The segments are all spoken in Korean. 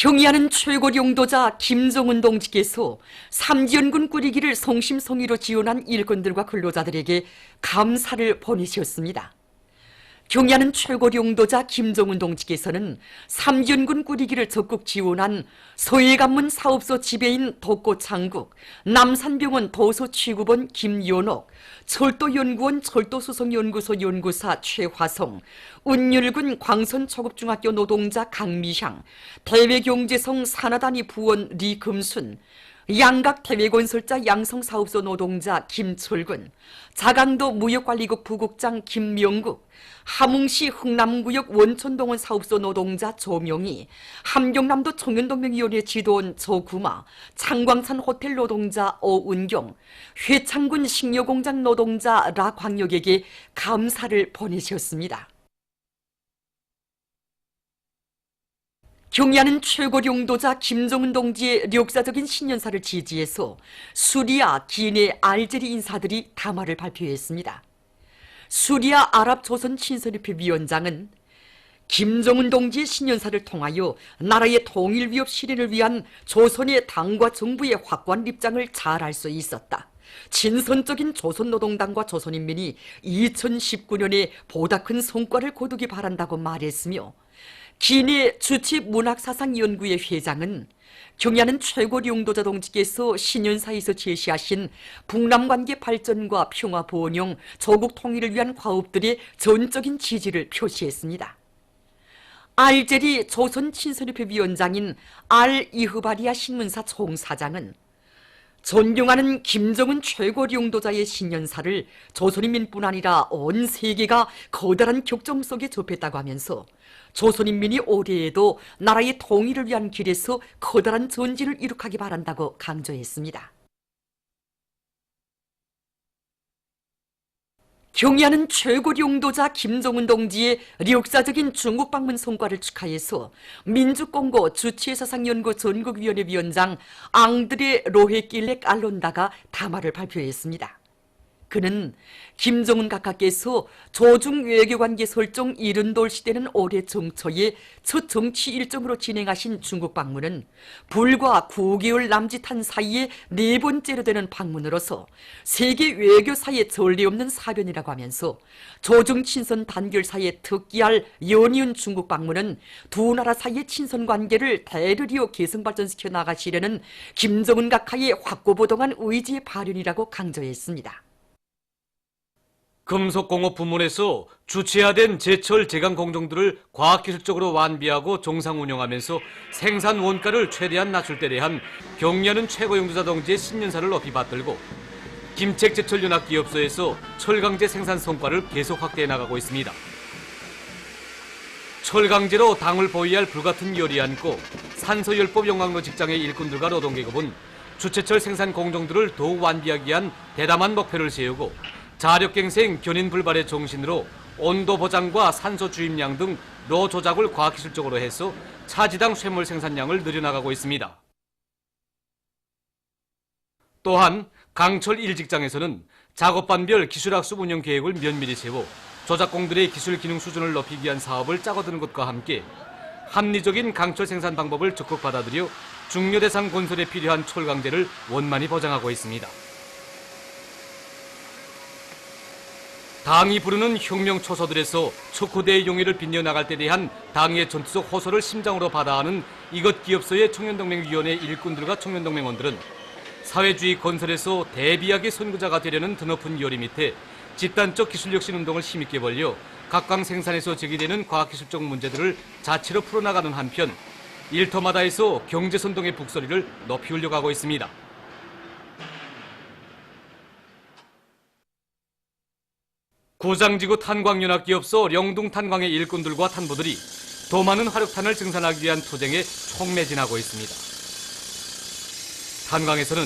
경의하는 최고 용도자 김정은 동지께서 삼지연군 꾸리기를 성심성의로 지원한 일꾼들과 근로자들에게 감사를 보내셨습니다. 경의하는 최고 용도자 김정은 동지께서는 삼지연군 꾸리기를 적극 지원한 서해관문 사업소 지배인 독고창국, 남산병원 도서취구본 김연옥, 철도연구원 철도수송연구소 연구사 최화성, 운율군 광선초급중학교 노동자 강미향, 대외경제성 산하단위 부원 리금순, 양각 대외건설자 양성사업소 노동자 김철근, 자강도 무역관리국 부국장 김명국, 함흥시 흥남구역 원천동원 사업소 노동자 조명희, 함경남도 청년동맹위원회 지도원 조구마, 창광산 호텔 노동자 오은경, 회창군 식료공장 노동자 라광역에게 감사를 보내셨습니다. 경의하는 최고 용도자 김정은 동지의 역사적인 신년사를 지지해서 수리아, 기내, 알제리 인사들이 담화를 발표했습니다. 수리아 아랍 조선 친선협회 위원장은 김정은 동지의 신년사를 통하여 나라의 통일 위협 실현을 위한 조선의 당과 정부의 확고한 입장을 잘 알 수 있었다. 진선적인 조선노동당과 조선인민이 2019년에 보다 큰 성과를 거두기 바란다고 말했으며 기내 주치문학사상연구회 회장은 경야는 최고 용도자 동지께서 신년사에서 제시하신 북남관계 발전과 평화 번영, 조국 통일을 위한 과업들의 전적인 지지를 표시했습니다. 알제리 조선 친선협회 위원장인 알 이흐바리아 신문사 총사장은 존경하는 김정은 최고 용도자의 신년사를 조선인민뿐 아니라 온 세계가 커다란 격정 속에 접했다고 하면서 조선인민이 올해에도 나라의 통일을 위한 길에서 커다란 전진을 이룩하기 바란다고 강조했습니다. 경의하는 최고 용도자 김정은 동지의 역사적인 중국 방문 성과를 축하해서 민주공고 주치의사상연구 전국위원회 위원장 앙드레 로헤길렉 알론다가 담화를 발표했습니다. 그는 김정은 각하께서 조중 외교관계 설정 이른돌 시대는 올해 정초에 첫 정치 일정으로 진행하신 중국 방문은 불과 9개월 남짓한 사이에 네 번째로 되는 방문으로서 세계 외교사의 전례 없는 사변이라고 하면서 조중 친선 단결 사이에 특기할 연이은 중국 방문은 두 나라 사이의 친선 관계를 대르리어 개성 발전시켜 나가시려는 김정은 각하의 확고보동한 의지의 발현이라고 강조했습니다. 금속공업 부문에서 주체화된 제철 제강 공정들을 과학기술적으로 완비하고 정상 운영하면서 생산 원가를 최대한 낮출 때 대한 경리하는 최고 용도자 동지의 신년사를 높이 받들고 김책 제철 연합 기업소에서 철강제 생산 성과를 계속 확대해 나가고 있습니다. 철강제로 당을 보위할 불같은 열이 안고 산소열법 영광로 직장의 일꾼들과 노동계급은 주체철 생산 공정들을 더욱 완비하기 위한 대담한 목표를 세우고 자력갱생 견인 불발의 정신으로 온도 보장과 산소 주입량 등 로 조작을 과학기술적으로 해서 차지당 쇠물 생산량을 늘려나가고 있습니다. 또한 강철 1직장에서는 작업반별 기술학습 운영 계획을 면밀히 세워 조작공들의 기술 기능 수준을 높이기 위한 사업을 짜고드는 것과 함께 합리적인 강철 생산 방법을 적극 받아들여 중요 대상 건설에 필요한 철강제를 원만히 보장하고 있습니다. 당이 부르는 혁명 초소들에서 척후대의 용의를 빚려나갈 때 대한 당의 전투적 호소를 심장으로 받아하는 이것 기업소의 청년동맹위원회 일꾼들과 청년동맹원들은 사회주의 건설에서 대비하게 선구자가 되려는 드높은 요리 밑에 집단적 기술혁신 운동을 힘있게 벌려 각광 생산에서 제기되는 과학기술적 문제들을 자체로 풀어나가는 한편 일터마다에서 경제선동의 북소리를 높이 울려가고 있습니다. 구장지구 탄광연합기업소 영둥탄광의 일꾼들과 탄부들이 더 많은 화력탄을 증산하기 위한 투쟁에 총매진하고 있습니다. 탄광에서는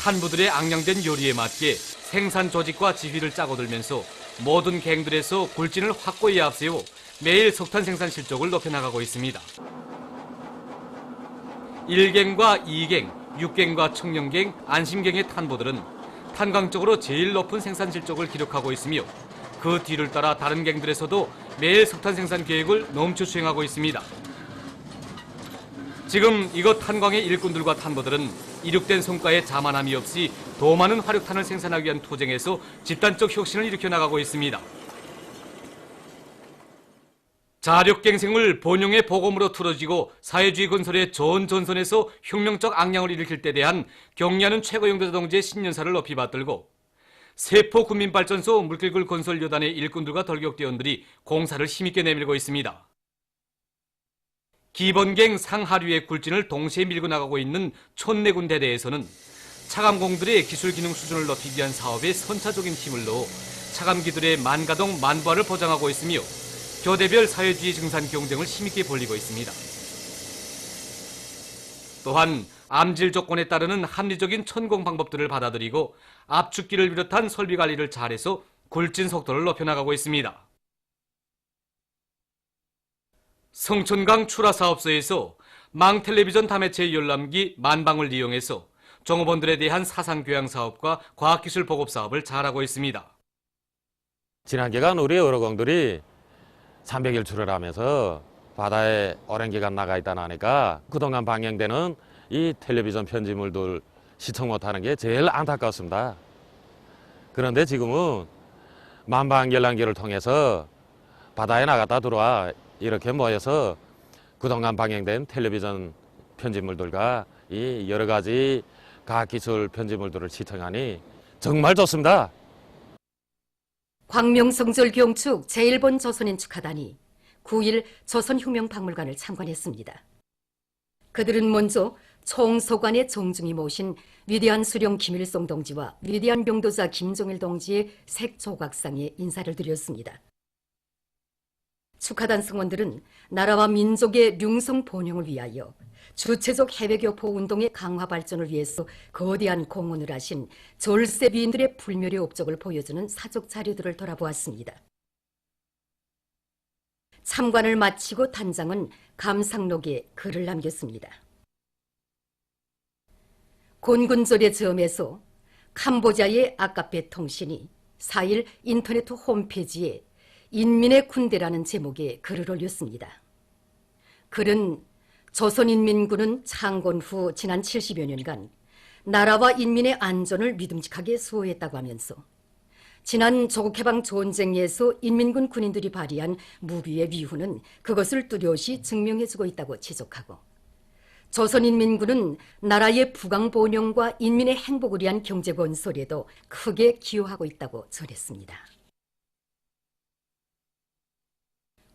탄부들의 악량된 요리에 맞게 생산 조직과 지휘를 짜고 들면서 모든 갱들에서 굴진을 확고히 앞세워 매일 석탄 생산 실적을 높여나가고 있습니다. 1갱과 2갱, 6갱과 청년갱, 안심갱의 탄부들은 탄광적으로 제일 높은 생산 실적을 기록하고 있으며 그 뒤를 따라 다른 갱들에서도 매일 석탄 생산 계획을 넘쳐 수행하고 있습니다. 지금 이것 탄광의 일꾼들과 탄보들은 이륙된 성과에 자만함이 없이 더 많은 화력탄을 생산하기 위한 투쟁에서 집단적 혁신을 일으켜 나가고 있습니다. 자력갱생을 본용의 보검으로 틀어지고 사회주의 건설의 전 전선에서 혁명적 악량을 일으킬 때 대한 경리하는 최고영도자 동지의 신년사를 높이 받들고 세포 군민발전소 물길글 건설 여단의 일꾼들과 덜격대원들이 공사를 힘있게 내밀고 있습니다. 기본갱 상하류의 굴진을 동시에 밀고 나가고 있는 촌내군 대대에서는 차감공들의 기술 기능 수준을 높이기 위한 사업에 선차적인 힘을 넣어 차감기들의 만가동 만부화를 보장하고 있으며 교대별 사회주의 증산 경쟁을 힘있게 벌리고 있습니다. 또한 암질 조건에 따르는 합리적인 천공 방법들을 받아들이고 압축기를 비롯한 설비 관리를 잘해서 굴진 속도를 높여나가고 있습니다. 성촌강 출하 사업소에서 망 텔레비전 다매체 열람기 만방을 이용해서 종업원들에 대한 사상 교양 사업과 과학기술 보급 사업을 잘하고 있습니다. 지난 기간 우리 어로공들이 300일 출혈하면서 바다에 오랜 기간 나가 있다 나니까 그동안 방영되는 이 텔레비전 편지물들 시청 못하는 게 제일 안타깝습니다. 그런데 지금은 만방 열람기를 통해서 바다에 나갔다 들어와 이렇게 모여서 그동안 방영된 텔레비전 편지물들과 이 여러 가지 과학기술 편지물들을 시청하니 정말 좋습니다. 광명성절 경축 제1본 조선인 축하단이 9일 조선혁명박물관을 참관했습니다. 그들은 먼저 총소관의 정중히 모신 위대한 수령 김일성 동지와 위대한 병도자 김종일 동지의 색조각상에 인사를 드렸습니다. 축하단 승원들은 나라와 민족의 융성 번영을 위하여 주체적 해외교포 운동의 강화 발전을 위해서 거대한 공헌을 하신 졸세비인들의 불멸의 업적을 보여주는 사적 자료들을 돌아보았습니다. 참관을 마치고 단장은 감상록에 글을 남겼습니다. 곤군절의 점에서 캄보자의 아카페 통신이 4일 인터넷 홈페이지에 인민의 군대라는 제목의 글을 올렸습니다. 글은 조선인민군은 창건 후 지난 70여 년간 나라와 인민의 안전을 믿음직하게 수호했다고 하면서 지난 조국해방 전쟁에서 인민군 군인들이 발휘한 무비의 위후는 그것을 뚜렷이 증명해주고 있다고 지적하고 조선인민군은 나라의 부강본령과 인민의 행복을 위한 경제건설에도 크게 기여하고 있다고 전했습니다.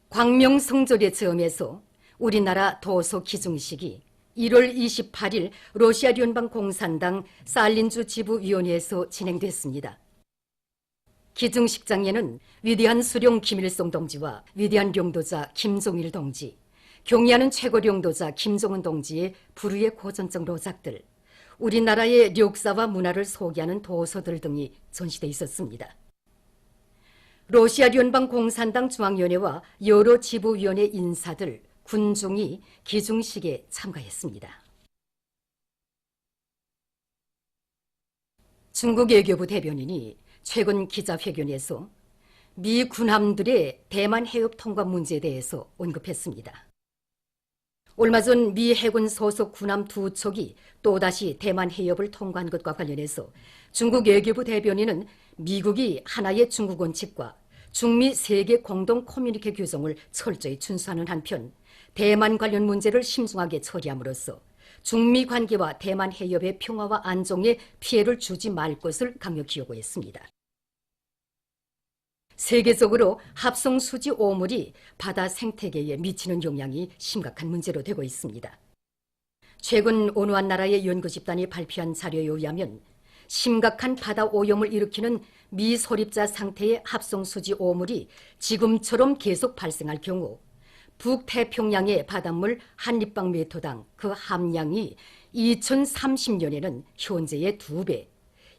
광명성절의 점에서 우리나라 도서 기증식이 1월 28일 러시아 연방 공산당 살린주 지부위원회에서 진행됐습니다. 기증식장에는 위대한 수령 김일성 동지와 위대한 경도자 김종일 동지, 경의하는 최고령도자 김종은 동지의 불후의 고전적 로작들, 우리나라의 역사와 문화를 소개하는 도서들 등이 전시돼 있었습니다. 러시아 연방 공산당 중앙위원회와 여러 지부위원회 인사들, 군중이 기중식에 참가했습니다. 중국 외교부 대변인이 최근 기자회견에서 미 군함들의 대만 해협 통과 문제에 대해서 언급했습니다. 얼마 전 미 해군 소속 군함 두 척이 또다시 대만 해협을 통과한 것과 관련해서 중국 외교부 대변인은 미국이 하나의 중국 원칙과 중미 세계 공동 커뮤니케 규정을 철저히 준수하는 한편 대만 관련 문제를 심중하게 처리함으로써 중미 관계와 대만 해협의 평화와 안정에 피해를 주지 말 것을 강력히 요구했습니다. 세계적으로 합성 수지 오물이 바다 생태계에 미치는 영향이 심각한 문제로 되고 있습니다. 최근 온화한 나라의 연구 집단이 발표한 자료에 의하면 심각한 바다 오염을 일으키는 미소립자 상태의 합성 수지 오물이 지금처럼 계속 발생할 경우 북태평양의 바닷물 한립방 메토당 그 함량이 2030년에는 현재의 두 배,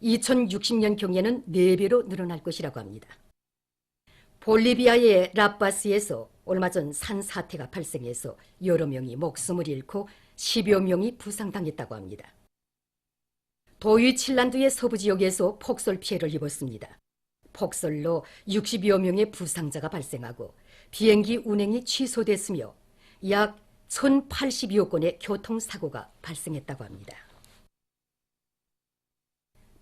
2060년 경에는 네 배로 늘어날 것이라고 합니다. 볼리비아의 라파스에서 얼마 전 산사태가 발생해서 여러 명이 목숨을 잃고 10여 명이 부상당했다고 합니다. 도위 칠란드의 서부 지역에서 폭설 피해를 입었습니다. 폭설로 60여 명의 부상자가 발생하고 비행기 운행이 취소됐으며 약 1082여 건의 교통사고가 발생했다고 합니다.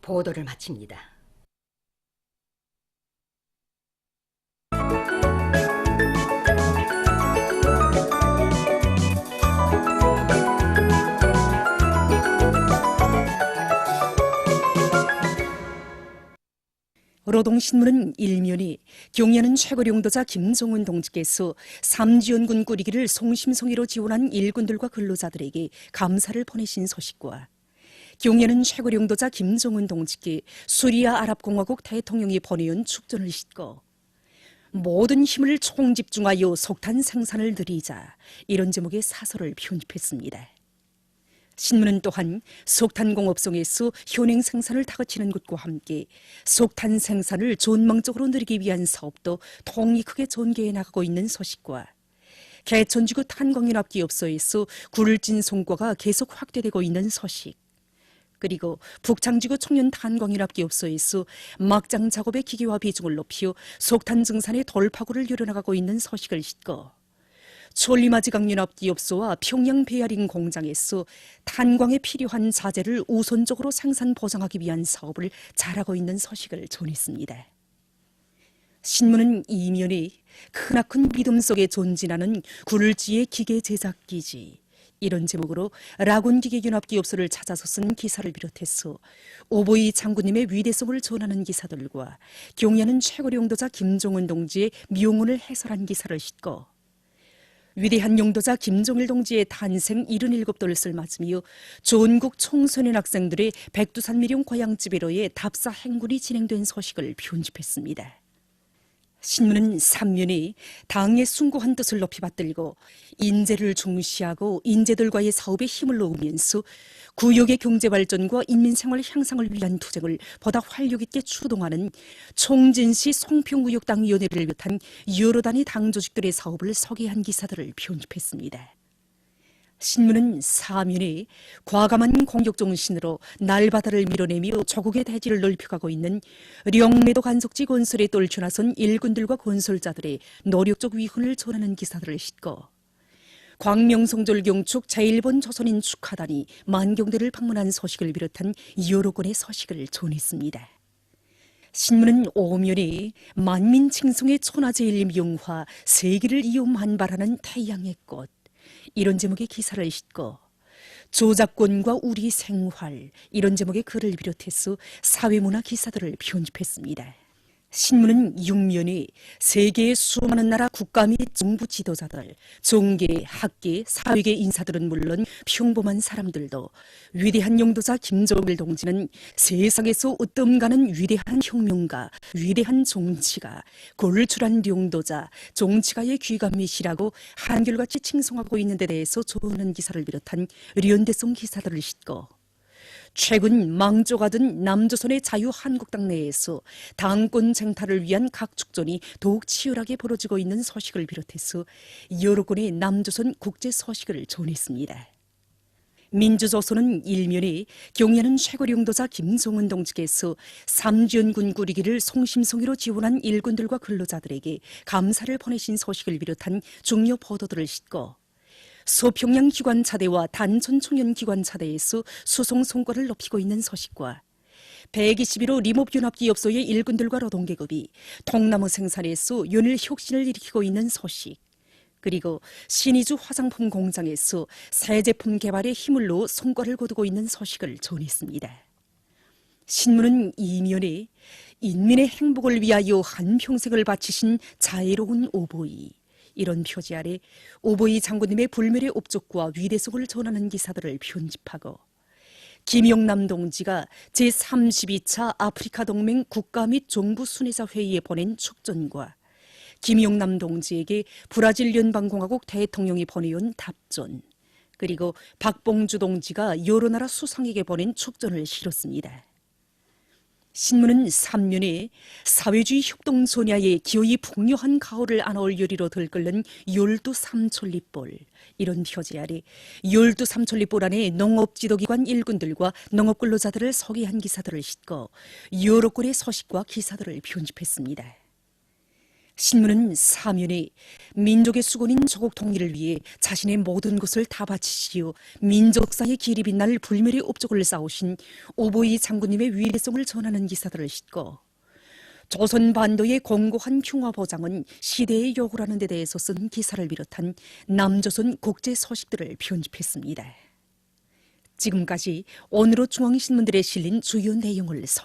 보도를 마칩니다. 노동신문은 일면이 경야는 최고령도자 김종훈 동지께서 삼지연군 꾸리기를 송심송이로 지원한 일군들과 근로자들에게 감사를 보내신 소식과 경야는 최고령도자 김종훈 동지께 수리아 아랍공화국 대통령이 보내온 축전을 싣고 모든 힘을 총집중하여 속탄 생산을 늘리자 이런 제목의 사설을 편집했습니다. 신문은 또한 속탄 공업성에서 현행 생산을 다그치는 것과 함께 속탄 생산을 전망적으로 늘리기 위한 사업도 통이 크게 전개해 나가고 있는 소식과 개천지구 탄광연합 기업소에서 굴진 송과가 계속 확대되고 있는 소식. 그리고 북창지구 청년 탄광연합 기업소에서 막장 작업의 기계화 비중을 높여 속탄 증산의 돌파구를 열어나가고 있는 소식을 싣고 솔리마지강연합 기업소와 평양 베어링 공장에서 탄광에 필요한 자재를 우선적으로 생산 보장하기 위한 사업을 잘하고 있는 소식을 전했습니다. 신문은 이면에 크나큰 믿음 속에 존진하는 굴지의 기계 제작 기지 이런 제목으로 라군 기계 연합 기업소를 찾아서 쓴 기사를 비롯해서 오보이 장군님의 위대성을 전하는 기사들과 경야는 최고 령도자 김종은 동지의 미용문을 해설한 기사를 싣고 위대한 용도자 김종일 동지의 탄생 77돌을 맞으며 전국 청소년 학생들의 백두산 미룡 고향집에로의 답사 행군이 진행된 소식을 편집했습니다. 신문은 삼면이 당의 숭고한 뜻을 높이 받들고 인재를 중시하고 인재들과의 사업에 힘을 놓으면서 구역의 경제 발전과 인민 생활 향상을 위한 투쟁을 보다 활력 있게 추동하는 총진시 송평구역당위원회를 비롯한 여러 단위 당 조직들의 사업을 소개한 기사들을 편집했습니다. 신문은 사면에 과감한 공격 정신으로 날바다를 밀어내며 조국의 대지를 넓혀가고 있는 령매도 간속지 건설에 떨쳐 나선 일군들과 건설자들의 노력적 위훈을 전하는 기사들을 싣고 광명성졸 경축 제1번 조선인 축하단이 만경대를 방문한 소식을 비롯한 여러 건의 소식을 전했습니다. 신문은 오면에 만민 칭송의 천하제일 명화 세기를 이음한발하는 태양의 꽃 이런 제목의 기사를 싣고 조작권과 우리 생활 이런 제목의 글을 비롯해서 사회문화 기사들을 편집했습니다. 신문은 육면에 세계의 수많은 나라 국가 및 정부 지도자들, 종계, 학계, 사회계 인사들은 물론 평범한 사람들도 위대한 용도자 김정일 동지는 세상에서 으뜸 가는 위대한 혁명가, 위대한 정치가, 골출한 용도자, 정치가의 귀감이시라고 한결같이 칭송하고 있는 데 대해서 조언하는 기사를 비롯한 연대성 기사들을 싣고 최근 망조가 든 남조선의 자유한국당 내에서 당권 쟁탈을 위한 각 축전이 더욱 치열하게 벌어지고 있는 소식을 비롯해서 여러 건의 남조선 국제 소식을 전했습니다. 민주조선은 일면에 경야는 최고령도자 김성은 동지께서 삼지연군 꾸리기를 송심송이로 지원한 일군들과 근로자들에게 감사를 보내신 소식을 비롯한 중요 보도들을 싣고 서평양 기관차대와 단천 청년 기관차대에서 수송 성과를 높이고 있는 소식과 121호 리몹연합기업소의 일군들과 노동계급이 통나무 생산에서 연일 혁신을 일으키고 있는 소식 그리고 신의주 화장품 공장에서 새 제품 힘을 놓어 성과를 거두고 있는 소식을 전했습니다. 신문은 이면에 인민의 행복을 위하여 한 평생을 바치신 자애로운 오보이 이런 표지 아래 오보이 장군님의 불멸의 업적과 위대성을 전하는 기사들을 편집하고 김영남 동지가 제32차 아프리카 동맹 국가 및 정부 순회자 회의에 보낸 축전과 김용남 동지에게 브라질 연방공화국 대통령이 보내온 답전 그리고 박봉주 동지가 여러 나라 수상에게 보낸 축전을 실었습니다. 신문은 삼면에 사회주의 협동소냐의 기어이 풍요한 가오를 안아올 요리로 들끓는 열두 삼천리볼 이런 표지 아래 열두 삼천리볼 안에 농업지도기관 일군들과 농업근로자들을 소개한 기사들을 싣고 여러 건의 소식과 기사들을 편집했습니다. 신문은 사면에 민족의 수건인 조국 통일을 위해 자신의 모든 것을 다 바치시어 민족사의 길이 빛날 불멸의 업적을 쌓으신 오보이 장군님의 위대성을 전하는 기사들을 싣고 조선 반도의 공고한 평화 보장은 시대의 요구라는 데 대해서 쓴 기사를 비롯한 남조선 국제 소식들을 편집했습니다. 지금까지 오늘의 중앙신문들에 실린 주요 내용을 소